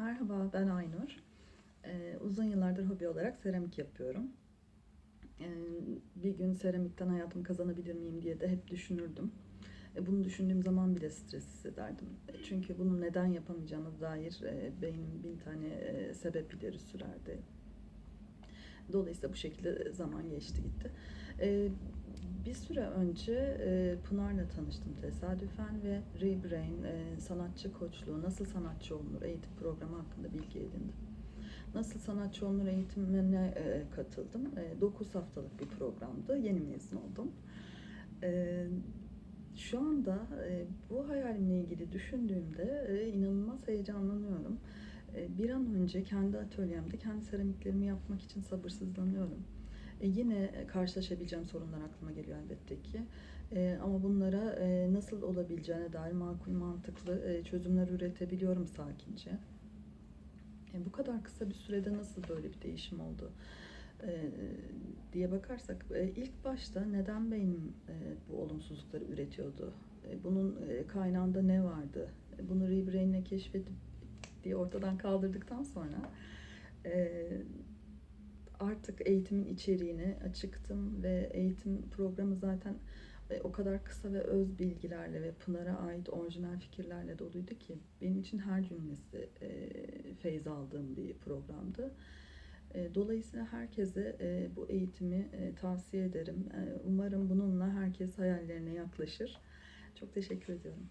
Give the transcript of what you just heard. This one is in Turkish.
Merhaba, ben Aynur. Ee, uzun yıllardır hobi olarak seramik yapıyorum. Ee, bir gün seramikten hayatımı kazanabilir miyim diye de hep düşünürdüm. E, bunu düşündüğüm zaman bile stres hissederdim. E, çünkü bunu neden yapamayacağıma dair e, beynim bin tane e, sebep ileri sürerdi. Dolayısıyla bu şekilde zaman geçti gitti. Ee, bir süre önce e, Pınar'la tanıştım tesadüfen ve Rebrain e, sanatçı koçluğu, nasıl sanatçı olunur eğitim programı hakkında bilgi edindim. Nasıl sanatçı olunur eğitimine e, katıldım. 9 haftalık bir programdı. Yeni mezun oldum. E, şu anda e, bu hayalimle ilgili düşündüğümde e, inanılmaz heyecanlanıyorum. E, bir an önce kendi atölyemde kendi seramiklerimi yapmak için sabırsızlanıyorum. E, yine karşılaşabileceğim sorunlar aklıma geliyor elbette ki. E, ama bunlara e, nasıl olabileceğine dair makul mantıklı e, çözümler üretebiliyorum sakince. E, bu kadar kısa bir sürede nasıl böyle bir değişim oldu e, diye bakarsak e, ilk başta neden beynim e, bu olumsuzlukları üretiyordu? E, bunun e, kaynağında ne vardı? E, bunu Rebrain'le keşfedip diye ortadan kaldırdıktan sonra e, artık eğitimin içeriğine açıktım ve eğitim programı zaten e, o kadar kısa ve öz bilgilerle ve Pınar'a ait orijinal fikirlerle doluydu ki benim için her cümlesi e, feyz aldığım bir programdı. E, dolayısıyla herkese e, bu eğitimi e, tavsiye ederim. E, umarım bununla herkes hayallerine yaklaşır. Çok teşekkür ediyorum.